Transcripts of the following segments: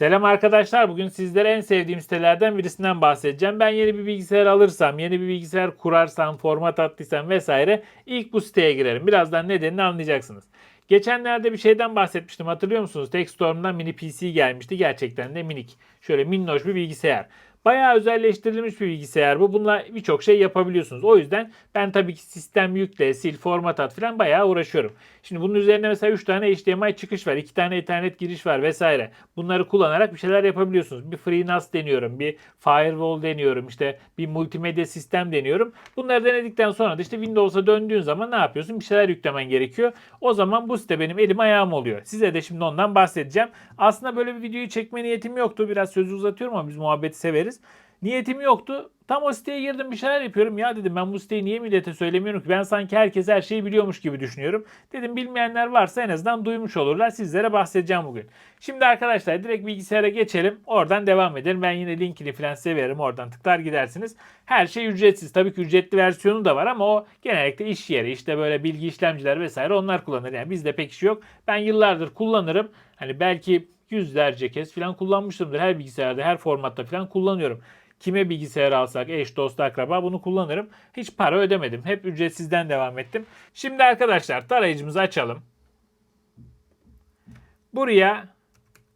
Selam arkadaşlar. Bugün sizlere en sevdiğim sitelerden birisinden bahsedeceğim. Ben yeni bir bilgisayar alırsam, yeni bir bilgisayar kurarsam, format attıysam vesaire ilk bu siteye girerim. Birazdan nedenini anlayacaksınız. Geçenlerde bir şeyden bahsetmiştim hatırlıyor musunuz? Techstorm'dan mini PC gelmişti. Gerçekten de minik. Şöyle minnoş bir bilgisayar. Bayağı özelleştirilmiş bir bilgisayar bu. Bununla birçok şey yapabiliyorsunuz. O yüzden ben tabii ki sistem yükle, sil, format at falan bayağı uğraşıyorum. Şimdi bunun üzerine mesela 3 tane HDMI çıkış var, 2 tane Ethernet giriş var vesaire. Bunları kullanarak bir şeyler yapabiliyorsunuz. Bir FreeNAS deniyorum, bir Firewall deniyorum, işte bir multimedya sistem deniyorum. Bunları denedikten sonra da işte Windows'a döndüğün zaman ne yapıyorsun? Bir şeyler yüklemen gerekiyor. O zaman bu site benim elim ayağım oluyor. Size de şimdi ondan bahsedeceğim. Aslında böyle bir videoyu çekme niyetim yoktu. Biraz sözü uzatıyorum ama biz muhabbeti severiz. Niyetim yoktu. Tam o siteye girdim bir şeyler yapıyorum. Ya dedim ben bu siteyi niye millete söylemiyorum ki? Ben sanki herkes her şeyi biliyormuş gibi düşünüyorum. Dedim bilmeyenler varsa en azından duymuş olurlar. Sizlere bahsedeceğim bugün. Şimdi arkadaşlar direkt bilgisayara geçelim. Oradan devam edelim. Ben yine linkini falan size veririm. Oradan tıklar gidersiniz. Her şey ücretsiz. Tabii ki ücretli versiyonu da var ama o genellikle iş yeri işte böyle bilgi işlemciler vesaire onlar kullanır. Yani bizde pek iş yok. Ben yıllardır kullanırım. Hani belki yüzlerce kez falan kullanmışımdır. Her bilgisayarda, her formatta falan kullanıyorum. Kime bilgisayar alsak, eş, dost, akraba bunu kullanırım. Hiç para ödemedim. Hep ücretsizden devam ettim. Şimdi arkadaşlar tarayıcımızı açalım. Buraya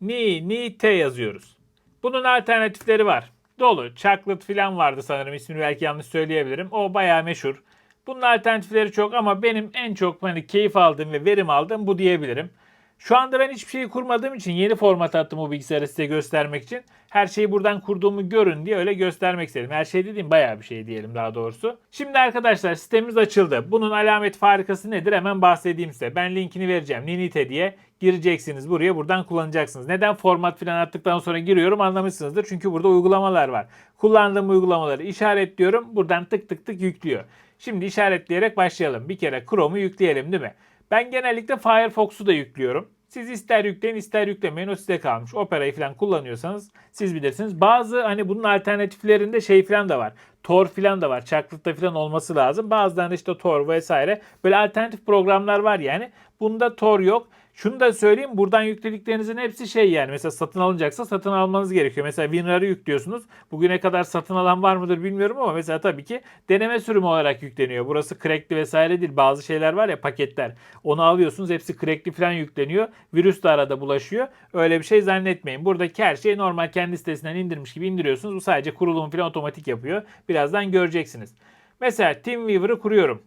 ni, ni, te yazıyoruz. Bunun alternatifleri var. Dolu, chocolate falan vardı sanırım. İsmini belki yanlış söyleyebilirim. O bayağı meşhur. Bunun alternatifleri çok ama benim en çok hani keyif aldığım ve verim aldığım bu diyebilirim. Şu anda ben hiçbir şeyi kurmadığım için yeni format attım o bilgisayarı size göstermek için. Her şeyi buradan kurduğumu görün diye öyle göstermek istedim. Her şey dediğim bayağı bir şey diyelim daha doğrusu. Şimdi arkadaşlar sitemiz açıldı. Bunun alamet farikası nedir hemen bahsedeyim size. Ben linkini vereceğim. Ninite diye gireceksiniz buraya buradan kullanacaksınız. Neden format falan attıktan sonra giriyorum anlamışsınızdır. Çünkü burada uygulamalar var. Kullandığım uygulamaları işaretliyorum. Buradan tık tık tık yüklüyor. Şimdi işaretleyerek başlayalım. Bir kere Chrome'u yükleyelim değil mi? Ben genellikle Firefox'u da yüklüyorum. Siz ister yükleyin ister yüklemeyin o size kalmış. Opera'yı falan kullanıyorsanız siz bilirsiniz. Bazı hani bunun alternatiflerinde şey falan da var. Tor falan da var. Çaklıkta falan olması lazım. Bazılarında işte Tor vesaire. Böyle alternatif programlar var yani. Bunda Tor yok. Şunu da söyleyeyim buradan yüklediklerinizin hepsi şey yani mesela satın alınacaksa satın almanız gerekiyor. Mesela WinRAR'ı yüklüyorsunuz. Bugüne kadar satın alan var mıdır bilmiyorum ama mesela tabii ki deneme sürümü olarak yükleniyor. Burası crackli vesaire değil. Bazı şeyler var ya paketler. Onu alıyorsunuz hepsi crackli falan yükleniyor. Virüs de arada bulaşıyor. Öyle bir şey zannetmeyin. Buradaki her şey normal kendi sitesinden indirmiş gibi indiriyorsunuz. Bu sadece kurulumu falan otomatik yapıyor. Birazdan göreceksiniz. Mesela TeamViewer'ı kuruyorum.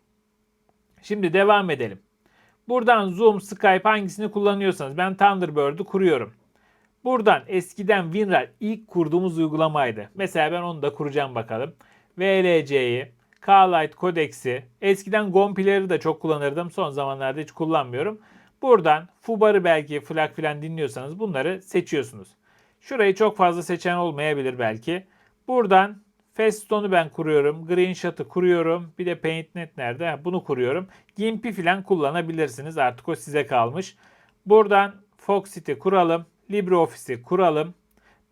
Şimdi devam edelim. Buradan Zoom, Skype hangisini kullanıyorsanız ben Thunderbird'ü kuruyorum. Buradan eskiden WinRAR ilk kurduğumuz uygulamaydı. Mesela ben onu da kuracağım bakalım. VLC'yi, K-Lite Codex'i, eskiden Gompiler'i de çok kullanırdım. Son zamanlarda hiç kullanmıyorum. Buradan Fubar'ı belki FLAC falan dinliyorsanız bunları seçiyorsunuz. Şurayı çok fazla seçen olmayabilir belki. Buradan Festone'u ben kuruyorum. Greenshot'ı kuruyorum. Bir de PaintNet nerede? Bunu kuruyorum. Gimp'i falan kullanabilirsiniz. Artık o size kalmış. Buradan Foxit'i kuralım. LibreOffice'i kuralım.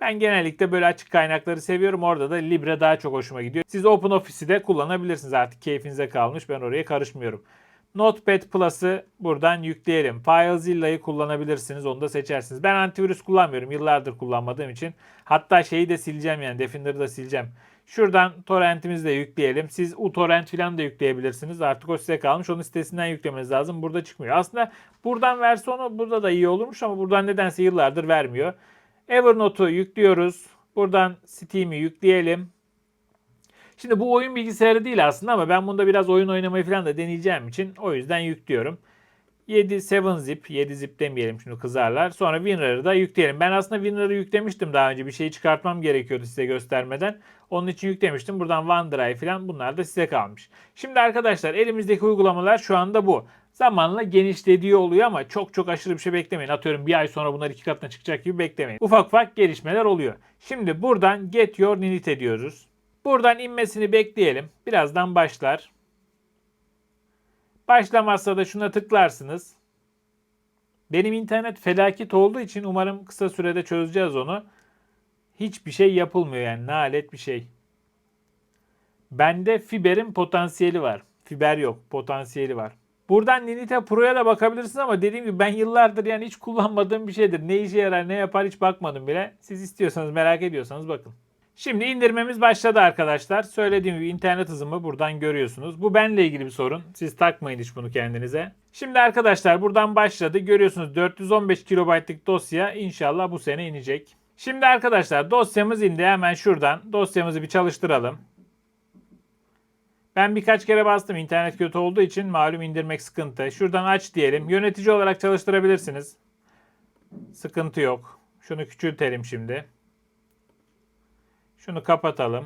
Ben genellikle böyle açık kaynakları seviyorum. Orada da Libre daha çok hoşuma gidiyor. Siz OpenOffice'i de kullanabilirsiniz. Artık keyfinize kalmış. Ben oraya karışmıyorum. Notepad Plus'ı buradan yükleyelim. FileZilla'yı kullanabilirsiniz. Onu da seçersiniz. Ben antivirüs kullanmıyorum. Yıllardır kullanmadığım için. Hatta şeyi de sileceğim yani. Defender'ı da sileceğim. Şuradan torrentimizi de yükleyelim. Siz uTorrent falan da yükleyebilirsiniz. Artık o size kalmış. Onun sitesinden yüklemeniz lazım. Burada çıkmıyor. Aslında buradan versiyonu burada da iyi olurmuş ama buradan nedense yıllardır vermiyor. Evernote'u yüklüyoruz. Buradan Steam'i yükleyelim. Şimdi bu oyun bilgisayarı değil aslında ama ben bunda biraz oyun oynamayı falan da deneyeceğim için o yüzden yüklüyorum. 7 7 zip, 7 zip demeyelim şimdi kızarlar. Sonra WinRAR'ı da yükleyelim. Ben aslında WinRAR'ı yüklemiştim daha önce. Bir şeyi çıkartmam gerekiyordu size göstermeden. Onun için yüklemiştim. Buradan OneDrive falan bunlar da size kalmış. Şimdi arkadaşlar elimizdeki uygulamalar şu anda bu. Zamanla genişlediği oluyor ama çok çok aşırı bir şey beklemeyin. Atıyorum bir ay sonra bunlar iki katına çıkacak gibi beklemeyin. Ufak ufak gelişmeler oluyor. Şimdi buradan Get Your Ninite diyoruz. Buradan inmesini bekleyelim. Birazdan başlar. Başlamazsa da şuna tıklarsınız. Benim internet felaket olduğu için umarım kısa sürede çözeceğiz onu. Hiçbir şey yapılmıyor yani nalet bir şey. Bende fiberin potansiyeli var. Fiber yok, potansiyeli var. Buradan Ninite Pro'ya da bakabilirsiniz ama dediğim gibi ben yıllardır yani hiç kullanmadığım bir şeydir. Ne işe yarar ne yapar hiç bakmadım bile. Siz istiyorsanız merak ediyorsanız bakın. Şimdi indirmemiz başladı arkadaşlar. Söylediğim gibi internet hızımı buradan görüyorsunuz. Bu benle ilgili bir sorun. Siz takmayın hiç bunu kendinize. Şimdi arkadaşlar buradan başladı. Görüyorsunuz 415 kilobaytlık dosya inşallah bu sene inecek. Şimdi arkadaşlar dosyamız indi. Hemen şuradan dosyamızı bir çalıştıralım. Ben birkaç kere bastım. İnternet kötü olduğu için malum indirmek sıkıntı. Şuradan aç diyelim. Yönetici olarak çalıştırabilirsiniz. Sıkıntı yok. Şunu küçültelim şimdi. Şunu kapatalım.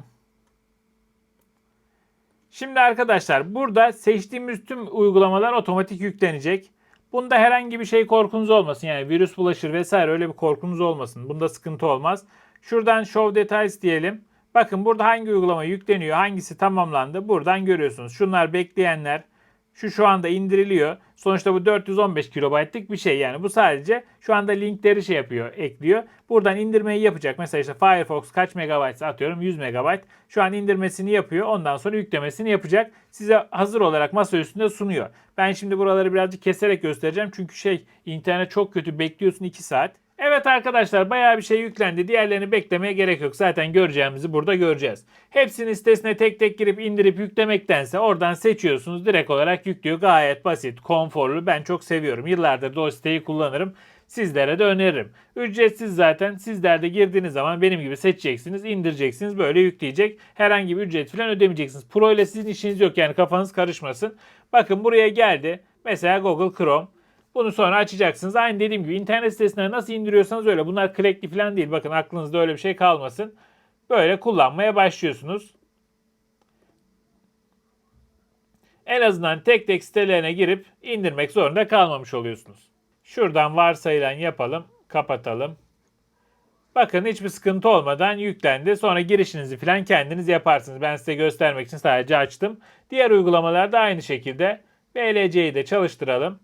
Şimdi arkadaşlar burada seçtiğimiz tüm uygulamalar otomatik yüklenecek. Bunda herhangi bir şey korkunuz olmasın. Yani virüs bulaşır vesaire öyle bir korkunuz olmasın. Bunda sıkıntı olmaz. Şuradan Show Details diyelim. Bakın burada hangi uygulama yükleniyor, hangisi tamamlandı buradan görüyorsunuz. Şunlar bekleyenler, şu şu anda indiriliyor. Sonuçta bu 415 kilobaytlık bir şey yani. Bu sadece şu anda linkleri şey yapıyor, ekliyor. Buradan indirmeyi yapacak. Mesela işte Firefox kaç megabayt atıyorum 100 megabayt. Şu an indirmesini yapıyor. Ondan sonra yüklemesini yapacak. Size hazır olarak masa üstünde sunuyor. Ben şimdi buraları birazcık keserek göstereceğim. Çünkü şey internet çok kötü bekliyorsun 2 saat. Evet arkadaşlar bayağı bir şey yüklendi. Diğerlerini beklemeye gerek yok. Zaten göreceğimizi burada göreceğiz. Hepsinin sitesine tek tek girip indirip yüklemektense oradan seçiyorsunuz. Direkt olarak yüklüyor. Gayet basit, konforlu. Ben çok seviyorum. Yıllardır da o siteyi kullanırım. Sizlere de öneririm. Ücretsiz zaten. Sizler de girdiğiniz zaman benim gibi seçeceksiniz, indireceksiniz. Böyle yükleyecek. Herhangi bir ücret falan ödemeyeceksiniz. Pro ile sizin işiniz yok yani kafanız karışmasın. Bakın buraya geldi. Mesela Google Chrome. Bunu sonra açacaksınız. Aynı dediğim gibi internet sitesine nasıl indiriyorsanız öyle. Bunlar crackli falan değil. Bakın aklınızda öyle bir şey kalmasın. Böyle kullanmaya başlıyorsunuz. En azından tek tek sitelerine girip indirmek zorunda kalmamış oluyorsunuz. Şuradan varsayılan yapalım. Kapatalım. Bakın hiçbir sıkıntı olmadan yüklendi. Sonra girişinizi falan kendiniz yaparsınız. Ben size göstermek için sadece açtım. Diğer uygulamalarda aynı şekilde. VLC'yi de çalıştıralım.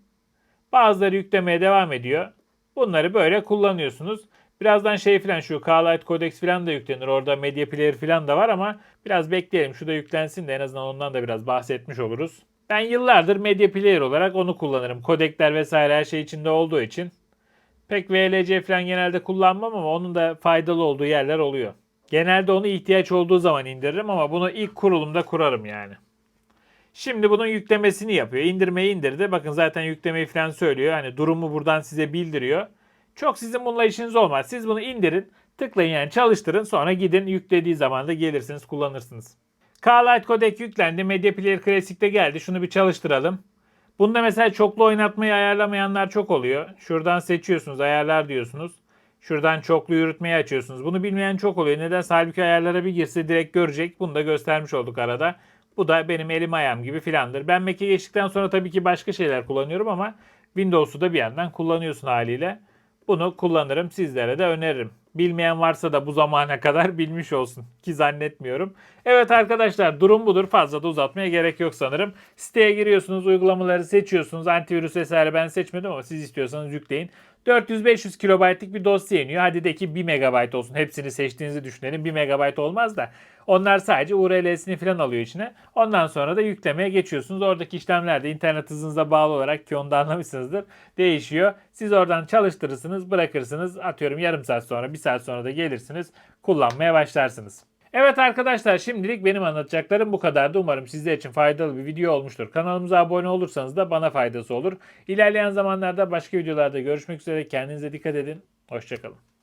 Bazıları yüklemeye devam ediyor. Bunları böyle kullanıyorsunuz. Birazdan şey falan şu K-Lite Codex falan da yüklenir. Orada Media Player falan da var ama biraz bekleyelim. Şu da yüklensin de en azından ondan da biraz bahsetmiş oluruz. Ben yıllardır Media Player olarak onu kullanırım. Kodekler vesaire her şey içinde olduğu için. Pek VLC falan genelde kullanmam ama onun da faydalı olduğu yerler oluyor. Genelde onu ihtiyaç olduğu zaman indiririm ama bunu ilk kurulumda kurarım yani. Şimdi bunun yüklemesini yapıyor. İndirmeyi indirdi. Bakın zaten yüklemeyi falan söylüyor. Hani durumu buradan size bildiriyor. Çok sizin bununla işiniz olmaz. Siz bunu indirin. Tıklayın yani çalıştırın. Sonra gidin yüklediği zaman da gelirsiniz kullanırsınız. K-Lite Codec yüklendi. Media Player Classic'te geldi. Şunu bir çalıştıralım. Bunda mesela çoklu oynatmayı ayarlamayanlar çok oluyor. Şuradan seçiyorsunuz. Ayarlar diyorsunuz. Şuradan çoklu yürütmeyi açıyorsunuz. Bunu bilmeyen çok oluyor. Neden? Halbuki ayarlara bir girse direkt görecek. Bunu da göstermiş olduk arada. Bu da benim elim ayağım gibi filandır. Ben Mac'e geçtikten sonra tabii ki başka şeyler kullanıyorum ama Windows'u da bir yandan kullanıyorsun haliyle. Bunu kullanırım sizlere de öneririm. Bilmeyen varsa da bu zamana kadar bilmiş olsun ki zannetmiyorum. Evet arkadaşlar durum budur. Fazla da uzatmaya gerek yok sanırım. Siteye giriyorsunuz, uygulamaları seçiyorsunuz. Antivirüs vesaire ben seçmedim ama siz istiyorsanız yükleyin. 400-500 kilobaytlık bir dosya iniyor. Hadi de ki 1 megabayt olsun. Hepsini seçtiğinizi düşünelim. 1 megabayt olmaz da. Onlar sadece URL'sini falan alıyor içine. Ondan sonra da yüklemeye geçiyorsunuz. Oradaki işlemler de internet hızınıza bağlı olarak ki onu da anlamışsınızdır. Değişiyor. Siz oradan çalıştırırsınız, bırakırsınız. Atıyorum yarım saat sonra, bir saat sonra da gelirsiniz. Kullanmaya başlarsınız. Evet arkadaşlar şimdilik benim anlatacaklarım bu kadardı. Umarım sizler için faydalı bir video olmuştur. Kanalımıza abone olursanız da bana faydası olur. İlerleyen zamanlarda başka videolarda görüşmek üzere. Kendinize dikkat edin. Hoşçakalın.